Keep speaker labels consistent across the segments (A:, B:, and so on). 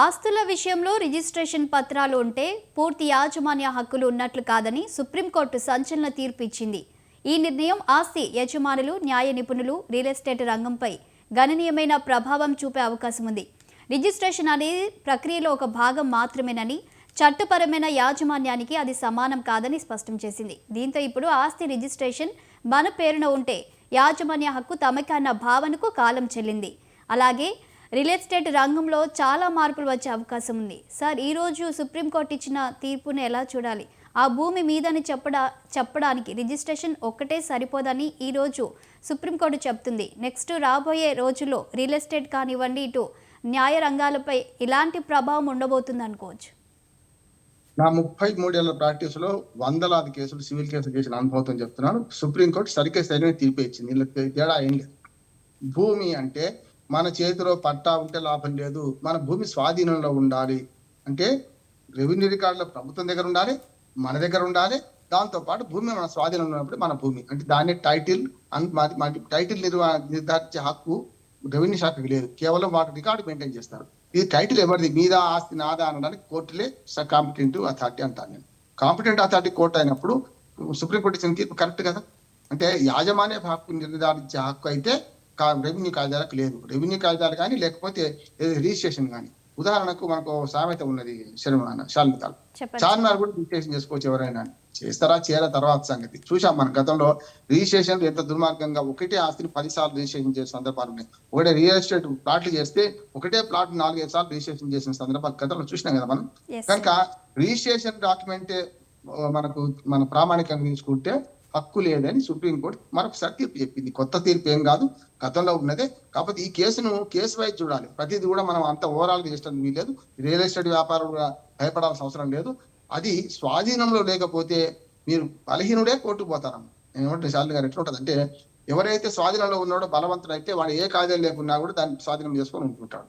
A: ఆస్తుల విషయంలో రిజిస్ట్రేషన్ పత్రాలు ఉంటే పూర్తి యాజమాన్య హక్కులు ఉన్నట్లు కాదని సుప్రీంకోర్టు సంచలన తీర్పు ఇచ్చింది ఈ నిర్ణయం ఆస్తి యజమానులు న్యాయ నిపుణులు రియల్ ఎస్టేట్ రంగంపై గణనీయమైన ప్రభావం చూపే అవకాశం ఉంది. రిజిస్ట్రేషన్ అనేది ప్రక్రియలో ఒక భాగం మాత్రమేనని చట్టపరమైన యాజమాన్యానికి అది సమానం కాదని స్పష్టం చేసింది. దీంతో ఇప్పుడు ఆస్తి రిజిస్ట్రేషన్ మన పేరున ఉంటే యాజమాన్య హక్కు తమకి అన్న భావనకు కాలం చెల్లింది. అలాగే రియల్ ఎస్టేట్ రంగంలో చాలా మార్పులు వచ్చే అవకాశం ఉంది. సార్ ఈరోజు సుప్రీంకోర్టు ఇచ్చిన తీర్పును ఎలా చూడాలి? ఆ భూమి మీదని చెప్పడా చెప్పడానికి రిజిస్ట్రేషన్ ఒక్కటే సరిపోదని ఈరోజు సుప్రీంకోర్టు చెప్తుంది. నెక్స్ట్ రాబోయే రోజుల్లో రియల్ ఎస్టేట్ కానివ్వండి ఇటు న్యాయ రంగాలపై ఇలాంటి ప్రభావం ఉండబోతుంది అనుకోవచ్చు?
B: నా ముప్పై మూడేళ్ళ ప్రాక్టీస్లో వందలాది కేసులు సివిల్ కేసులు అనుభవం చెప్తున్నాను. సుప్రీంకోర్టు సరిగ్గా సరైన తీర్పు ఇచ్చింది. తేడా ఏం లేదు. భూమి అంటే మన చేతిలో పట్టా ఉంటే లాభం లేదు మన భూమి స్వాధీనంలో ఉండాలి. అంటే రెవెన్యూ రికార్డులో ప్రభుత్వం దగ్గర ఉండాలి మన దగ్గర ఉండాలి దాంతో పాటు భూమి మన స్వాధీనంలో ఉన్నప్పుడు మన భూమి. అంటే దాన్ని టైటిల్ అన్- టైటిల్ నిర్వా నిర్ధారించే హక్కు రెవెన్యూ శాఖకి లేదు. కేవలం వాటి రికార్డు మెయింటైన్ చేస్తారు. ఇది టైటిల్ ఎవరిది? మీద ఆస్తి నాదా అనడానికి కోర్టులే కాంపిటెంట్ అథారిటీ అంటాను నేను కాంపిటెంట్ అథారిటీ కోర్టు అయినప్పుడు సుప్రీంకోర్టు ఇచ్చిన తీర్పు కరెక్ట్ కదా? అంటే యాజమాన్య హక్కు నిర్ధారించే హక్కు అయితే రెవెన్యూ కాయిదాలకు లేదు. రెవెన్యూ కాయిదాలు కానీ లేకపోతే రిజిస్ట్రేషన్ కానీ. ఉదాహరణకు మనకు సామెత ఉన్నది శర్మ షాల్మితాలు చార్మినార్ కూడా రిజిస్ట్రేషన్ చేసుకోవచ్చు ఎవరైనా. చేస్తారా చేయరా తర్వాత సంగతి. చూసాం మన గతంలో రిజిస్ట్రేషన్ ఎంత దుర్మార్గంగా ఒకటే ఆస్తిని పది సార్లు రిజిస్ట్రేషన్ చేసిన సందర్భాలు ఉన్నాయి. ఒకటే రియల్ ఎస్టేట్ ప్లాట్లు చేస్తే ఒకటే ప్లాట్ నాలుగైదు సార్లు రిజిస్ట్రేషన్ చేసిన సందర్భాలు గతంలో చూసినాం కదా మనం. కనుక రిజిస్ట్రేషన్ డాక్యుమెంట్ మనకు మన ప్రామాణికంగా తీసుకుంటే హక్కు లేదని సుప్రీంకోర్టు మరొకసారి తీర్పు చెప్పింది. కొత్త తీర్పు ఏం కాదు గతంలో ఉన్నదే. కాకపోతే ఈ కేసును కేసు వైజ్ చూడాలి. ప్రతిదీ కూడా మనం అంత ఓవరాల్గా చేసడం వీలేదు రియల్ ఎస్టేట్ వ్యాపారం కూడా భయపడాల్సిన అవసరం లేదు. అది స్వాధీనంలో లేకపోతే మీరు బలహీనుడే కోర్టు పోతారమ్మ నేను ఏమంటే శాలిని గారు ఎట్లా ఉంటుంది అంటే ఎవరైతే స్వాధీనంలో ఉన్నాడో బలవంతుడు అయితే వాడు ఏ కాగితం లేకున్నా కూడా దాన్ని స్వాధీనం చేసుకొని ఉంటుంటాడు.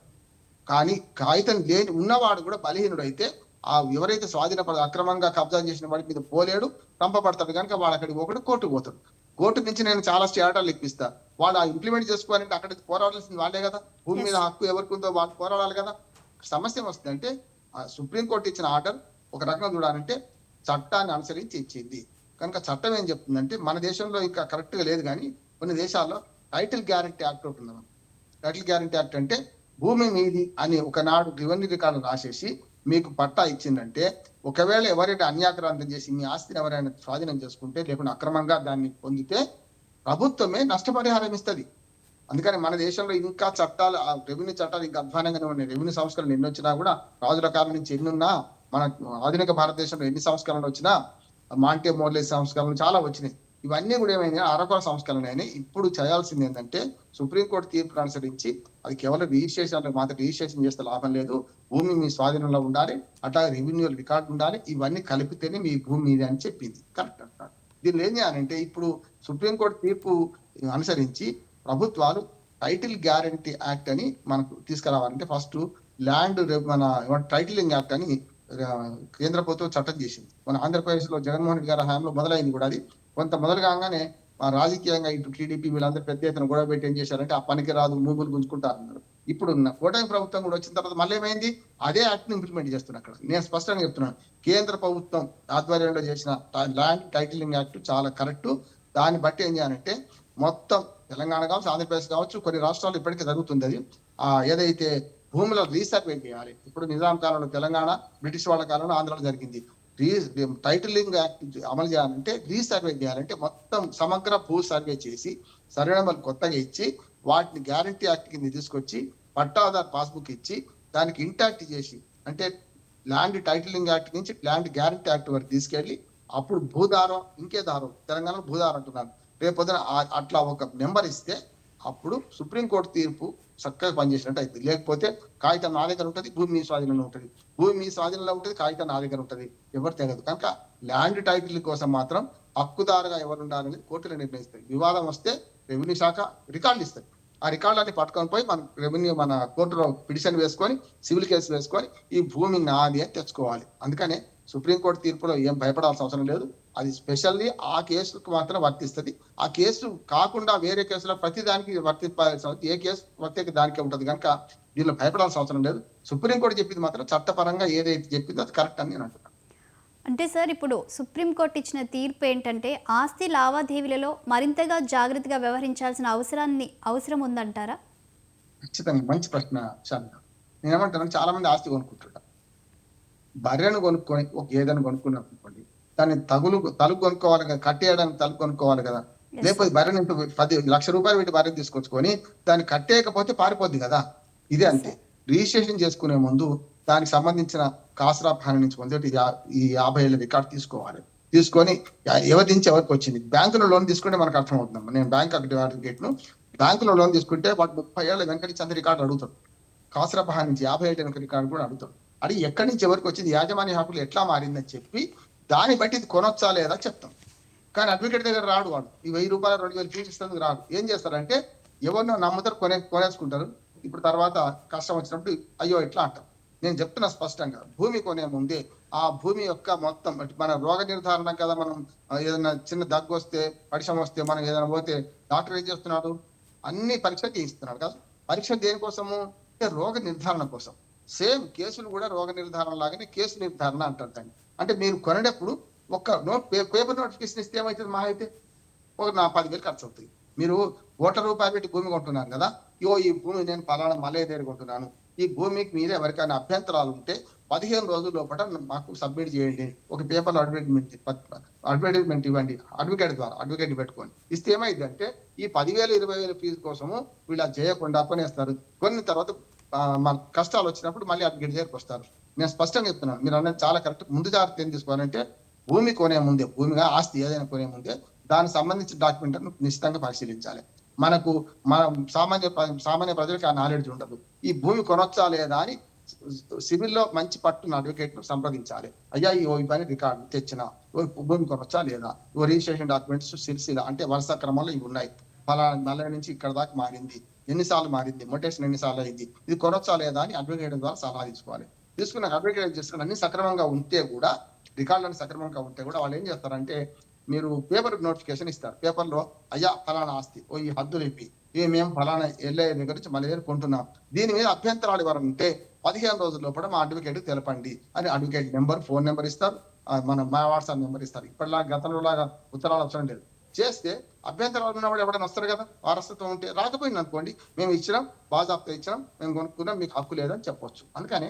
B: కానీ కాగితం లేని ఉన్నవాడు కూడా బలహీనుడు అయితే ఆ ఎవరైతే స్వాధీన అక్రమంగా కబ్జా చేసిన వాడి మీద పోలేడు. చంపబడతాడు కనుక వాడు అక్కడికి ఒకటి కోర్టుకు పోతాడు. కోర్టు నుంచి నేను చాలా స్టే ఆర్డర్లు ఇప్పిస్తా వాళ్ళు ఆ ఇంప్లిమెంట్ చేసుకోవాలంటే అక్కడికి పోరాడాల్సింది వాళ్ళే కదా. భూమి మీద హక్కు ఎవరికి ఉందో వాళ్ళు పోరాడాలి కదా. సమస్య వస్తుందంటే ఆ సుప్రీంకోర్టు ఇచ్చిన ఆర్డర్ ఒక రకంగా చూడాలంటే చట్టాన్ని అనుసరించి ఇచ్చింది. కనుక చట్టం ఏం చెప్తుందంటే మన దేశంలో ఇంకా కరెక్ట్గా లేదు కానీ కొన్ని దేశాల్లో టైటిల్ గ్యారంటీ యాక్ట్ ఒకటి ఉంది టైటిల్ గ్యారంటీ యాక్ట్ అంటే భూమి మీది అని ఒకనాడు రెవెన్యూ రికార్డు రాసేసి మీకు పట్టా ఇచ్చిందంటే ఒకవేళ ఎవరైనా అన్యాక్రాంతం చేసి మీ ఆస్తిని ఎవరైనా స్వాధీనం చేసుకుంటే లేకుండా అక్రమంగా దాన్ని పొందితే ప్రభుత్వమే నష్టపరిహారం ఇస్తుంది. అందుకని మన దేశంలో ఇంకా చట్టాలు ఆ రెవెన్యూ చట్టాలు ఇంకా అధ్వానంగానే ఉన్నాయి. రెవెన్యూ సంస్కరణలు ఎన్ని వచ్చినా కూడా రాజుల కాలం నుంచి ఎన్ని ఉన్నా మన ఆధునిక భారతదేశంలో ఎన్ని సంస్కరణలు వచ్చినా మాంటే మోర్లే సంస్కరణలు చాలా వచ్చినాయి. ఇవన్నీ కూడా ఏమైనా అరకొర సంస్కరణ అయినాయి ఇప్పుడు చేయాల్సింది ఏంటంటే సుప్రీంకోర్టు తీర్పును అనుసరించి అది కేవలం రిజిస్ట్రేషన్ మాత్రం రిజిస్ట్రేషన్ చేస్తే లాభం లేదు. భూమి మీ స్వాధీనంలో ఉండాలి. అట్లాగే రెవెన్యూ రికార్డు ఉండాలి. ఇవన్నీ కలిపితేనే మీ భూమి మీద అని చెప్పింది. కరెక్ట్ అంటారు. దీన్ని ఏం చేయాలంటే ఇప్పుడు సుప్రీంకోర్టు తీర్పు అనుసరించి ప్రభుత్వాలు టైటిల్ గ్యారంటీ యాక్ట్ అని మనకు తీసుకురావాలంటే ఫస్ట్ ల్యాండ్ మన టైటిలింగ్ యాక్ట్ అని కేంద్ర ప్రభుత్వం చట్టం చేసింది. మన ఆంధ్రప్రదేశ్లో జగన్మోహన్ రెడ్డి గారి హయాంలో మొదలైంది కూడా అది. కొంత మొదలు కాగానే రాజకీయంగా ఇటు టీడీపీ వీళ్ళందరూ పెద్ద ఎత్తున గొడవ పెట్టి ఏం చేశారంటే ఆ పనికి రాదు మూగులు గుంజుకుంటారన్నారు ఇప్పుడు ఉన్న కూటమి ప్రభుత్వం కూడా వచ్చిన తర్వాత మళ్ళీ ఏమైంది? అదే యాక్ట్ని ఇంప్లిమెంట్ చేస్తున్నారు అక్కడ. నేను స్పష్టంగా చెప్తున్నాను. కేంద్ర ప్రభుత్వం ఆధ్వర్యంలో చేసిన ల్యాండ్ టైటిలింగ్ యాక్ట్ చాలా కరెక్ట్. దాన్ని బట్టి ఏం చేయాలంటే మొత్తం తెలంగాణ కావచ్చు ఆంధ్రప్రదేశ్ కావచ్చు కొన్ని రాష్ట్రాలు ఇప్పటికే జరుగుతుంది అది. ఆ ఏదైతే భూముల రీసర్వే చేయాలి. ఇప్పుడు నిజాం కాలంలో తెలంగాణ బ్రిటిష్ వాళ్ళ కాలంలో ఆంధ్రాలో జరిగింది. రీ టైటిలింగ్ యాక్ట్ అమలు చేయాలంటే రీసర్వే చేయాలంటే మొత్తం సమగ్ర భూ సర్వే చేసి సర్వే నెంబర్ కొత్తగా ఇచ్చి వాటిని గ్యారంటీ యాక్ట్ కింద తీసుకొచ్చి పట్టాదార్ పాస్బుక్ ఇచ్చి దానికి ఇంటాక్ట్ చేసి అంటే ల్యాండ్ టైటిలింగ్ యాక్ట్ నుంచి ల్యాండ్ గ్యారంటీ యాక్ట్ వరకు తీసుకెళ్ళి అప్పుడు భూదారం ఇంకే దారం తెలంగాణలో భూదారం అంటున్నారు. రేపొద్దున పొద్దున అట్లా ఒక నెంబర్ ఇస్తే అప్పుడు సుప్రీంకోర్టు తీర్పు చక్కగా పనిచేసినట్టు అవుతుంది లేకపోతే కాగితం నా దగ్గర ఉంటుంది భూమి మీ స్వాధీనంలో ఉంటుంది. భూమి మీ స్వాధీనంలో ఉంటుంది కాగితం నా దగ్గర ఉంటుంది. ఎవరు తెగదు. కనుక ల్యాండ్ టైటిల్ కోసం మాత్రం హక్కుదారుగా ఎవరు ఉండాలని కోర్టులు నిర్ణయిస్తాయి. వివాదం వస్తే రెవెన్యూ శాఖ రికార్డులు ఇస్తాయి. ఆ రికార్డులన్నీ పట్టుకొని పోయి మన రెవెన్యూ మన కోర్టులో పిటిషన్ వేసుకొని సివిల్ కేసు వేసుకొని ఈ భూమి నాది అని తెచ్చుకోవాలి. అందుకనే సుప్రీంకోర్టు తీర్పులో ఏం భయపడాల్సిన అవసరం లేదు. అది స్పెషల్లీ ఆ కేసుకు మాత్రం వర్తిస్తుంది. ఆ కేసు కాకుండా వేరే కేసులో ప్రతి దానికి వర్తింపాల్సిన ఏ కేసు ప్రత్యేక దానికే ఉంటది. కనుక దీనిలో భయపడాల్సిన అవసరం లేదు. సుప్రీంకోర్టు చెప్పింది మాత్రం చట్టపరంగా ఏదైతే చెప్పిందో అది కరెక్ట్ అని నేను అంటున్నాను.
A: అంటే సార్ ఇప్పుడు సుప్రీంకోర్టు ఇచ్చిన తీర్పు ఏంటంటే ఆస్తి లావాదేవీలలో మరింతగా జాగ్రత్తగా వ్యవహరించాల్సిన అవసరాన్ని అవసరం ఉందంటారా?
B: ఖచ్చితంగా మంచి ప్రశ్న శాంత. నేను ఏమంటాను చాలా మంది ఆస్తి కొనుక్కుంటుంటారు. బర్రెను కొనుక్కొని ఒక గేదెను కొనుక్కున్నాం అనుకోండి దాన్ని తగులు తలుపు కొనుక్కోవాలి కదా కట్టేయడానికి తలుపు కొనుక్కోవాలి కదా. లేకపోతే బర్రెని పది లక్ష రూపాయలు పెట్టి బర్రెని తీసుకొచ్చుకొని దాన్ని కట్టేయకపోతే పారిపోద్ది కదా. ఇదే అంతే. రిజిస్ట్రేషన్ చేసుకునే ముందు దానికి సంబంధించిన కాసరా భారం నుంచి యా- ఈ యాభై ఏళ్ళ రికార్డ్ తీసుకోవాలి. తీసుకొని ఎవరి నుంచి ఎవరికి వచ్చింది? బ్యాంకులో లోన్ తీసుకుంటే మనకు అర్థమవుతుంది నేను బ్యాంక్ అడ్వకేట్ను బ్యాంకులో లోన్ తీసుకుంటే వాడు ముప్పై ఏళ్ళ వెనక నుంచి అంత రికార్డు అడుగుతాడు. కాసరా నుంచి యాభై ఏళ్ళ వెనక రికార్డు కూడా అడుగుతాడు. అడిగి ఎక్కడి నుంచి ఎవరికి వచ్చింది? యాజమాన్య హక్కులు ఎట్లా మారిందని చెప్పి దాన్ని బట్టి ఇది కొనొచ్చా లేదా చెప్తాం. కానీ అడ్వకేట్ దగ్గర రాడు వాడు. ఈ వెయ్యి రూపాయలు రెండు వేలు ఫీజు రాడు. ఏం చేస్తారంటే ఎవరినో నమ్ముతారు కొనే కొనేసుకుంటారు. ఇప్పుడు తర్వాత కష్టం వచ్చినప్పుడు అయ్యో ఇట్లా అంటాం. నేను చెప్తున్నా స్పష్టంగా. భూమి కొనే ముందే ఆ భూమి యొక్క మొత్తం మన రోగ నిర్ధారణ కదా మనం ఏదైనా చిన్న దగ్గు వస్తే పరిశ్రమ వస్తే మనం ఏదైనా పోతే డాక్టర్ ఏం చేస్తున్నాడు? అన్ని పరీక్ష చేయిస్తున్నాడు కదా. పరీక్ష దేనికోసము? రోగ నిర్ధారణ కోసం. సేమ్ కేసులు కూడా రోగ నిర్ధారణ లాగానే కేసు నిర్ధారణ అంటారు దాన్ని. అంటే మీరు కొనేటప్పుడు ఒక్క నోట్ పేపర్ నోటిఫికేషన్ ఇస్తే ఏమవుతుంది మా అయితే? ఒక నా పదివేలు ఖర్చు అవుతుంది మీరు కోట రూపాయలు పెట్టి భూమి కొంటున్నారు కదా? ఇగో ఈ భూమి నేను పలానా మలయ దగ్గర కొంటున్నాను. ఈ భూమికి మీద ఎవరికైనా అభ్యంతరాలు ఉంటే పదిహేను రోజుల లోపల మాకు సబ్మిట్ చేయండి. ఒక పేపర్ అడ్వర్టైజ్మెంట్ అడ్వర్టైజ్మెంట్ ఇవ్వండి. అడ్వకేట్ ద్వారా అడ్వకేట్ పెట్టుకోండి. ఇస్తే ఏమైంది అంటే ఈ పదివేలు ఇరవై వేల ఫీజు కోసము వీళ్ళు చేయకుండా కొనేస్తారు కొన్ని తర్వాత మన కష్టాలు వచ్చినప్పుడు మళ్ళీ అడ్వకేట్ దగ్గరికి వస్తారు. నేను స్పష్టంగా చెప్తున్నాను మీరు అన్నది చాలా కరెక్ట్ ముందు జాగ్రత్త ఏం తీసుకోవాలంటే భూమి కొనే ముందే భూమిగా ఆస్తి ఏదైనా కొనే ముందే దానికి సంబంధించిన డాక్యుమెంట్ నిశ్చితంగా పరిశీలించాలి. మనకు మన సామాన్య సామాన్య ప్రజలకు ఆ నాలెడ్జ్ ఉండదు. ఈ భూమి కొనొచ్చా లేదా అని సివిల్లో మంచి పట్టున అడ్వకేట్ సంప్రదించాలి. అయ్యా ఈ ఓ పని రికార్డు తెచ్చిన ఓ భూమి కొనొచ్చా లేదా? ఓ రిజిస్ట్రేషన్ డాక్యుమెంట్స్ సిరిసిల అంటే వరుస క్రమంలో ఇవి ఉన్నాయి. ఫలానా నల్ల నుంచి ఇక్కడ దాకా మారింది. ఎన్నిసార్లు మారింది? మొటేషన్ ఎన్నిసార్లు అయింది? ఇది కొనొచ్చా లేదా అని అడ్వకేట్ ద్వారా సలహా తీసుకోవాలి. తీసుకున్న అడ్వకేట్ చేసుకుని అన్ని సక్రమంగా ఉంటే కూడా రికార్డులను సక్రమంగా ఉంటే కూడా వాళ్ళు ఏం చేస్తారంటే మీరు పేపర్ నోటిఫికేషన్ ఇస్తారు. పేపర్లో అయ్యా ఫలానా ఆస్తి ఓ ఈ హద్దులు ఇవి ఇవి మేము ఫలానా ఎల్ఐ దగ్గర నుంచి మళ్ళీ కొంటున్నాం. దీని మీద అభ్యంతరాలు ఎవరు ఉంటే పదిహేను రోజుల లోపల మా అడ్వకేట్ తెలపండి. అని అడ్వకేట్ నెంబర్ ఫోన్ నెంబర్ ఇస్తారు. మన మా వాట్సాప్ నెంబర్ ఇస్తారు. ఇప్పటిలా గతంలో లాగా ఉత్తరాలు అవసరం లేదు. చేస్తే అభ్యంతరాలు ఉన్నవాడు ఎవరైనా వస్తారు కదా వారసత్వం ఉంటే రాకపోయింది అనుకోండి మేము ఇచ్చినాం బాజాప్తా ఇచ్చినాం మేము కొనుక్కున్నాం మీకు హక్కు లేదని చెప్పొచ్చు. అందుకని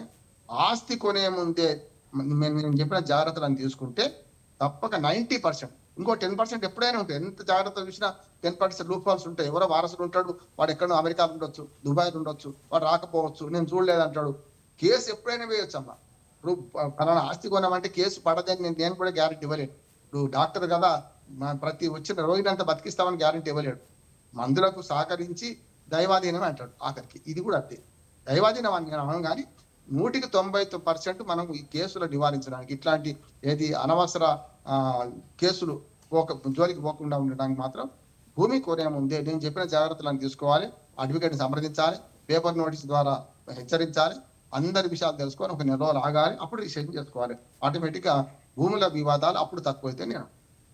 B: ఆస్తి కొనే ముందే మేము నేను చెప్పిన జాగ్రత్తలను తీసుకుంటే తప్పక నైన్టీ పర్సెంట్. ఇంకో టెన్ పర్సెంట్ ఎప్పుడైనా ఉంటాయి ఎంత జాగ్రత్త చూసినా టెన్ పర్సెంట్ లూప్ ఫాల్స్ ఉంటాయి. ఎవరో వారసుడు ఉంటాడు వాడు ఎక్కడో అమెరికాలో ఉండొచ్చు దుబాయ్ ఉండొచ్చు వాడు రాకపోవచ్చు నేను చూడలేదంటాడు కేసు ఎప్పుడైనా వేయొచ్చు అమ్మా. ఇప్పుడు ఫలానా ఆస్తి కొనమంటే కేసు పడదని నేను నేను కూడా గ్యారెంటీ ఇవ్వలేను. ఇప్పుడు డాక్టర్ కదా ప్రతి వచ్చిన రోగిని అంతా బతికిస్తామని గ్యారెంటీ ఇవ్వలేడు. మందులకు సహకరించి దైవాధీనం అంటాడు ఆఖరికి. ఇది కూడా అంతే. దైవాధీనం అని నేను అనను కానీ నూటికి తొంభై పర్సెంట్ మనం ఈ కేసులు నివారించడానికి ఇట్లాంటి ఏది అనవసర కేసులు పోక జోలికి పోకుండా ఉండడానికి మాత్రం భూమి కొనే ఉంది నేను చెప్పిన జాగ్రత్తలను తీసుకోవాలి అడ్వకేట్ని సంప్రదించాలి పేపర్ నోటీస్ ద్వారా హెచ్చరించాలి అందరి విషయాలు తెలుసుకొని ఒక నెల రోజులు ఆగాలి అప్పుడు రిజిస్ట్రేషన్ చేసుకోవాలి. ఆటోమేటిక్గా భూముల వివాదాలు అప్పుడు తక్కువైతే నేను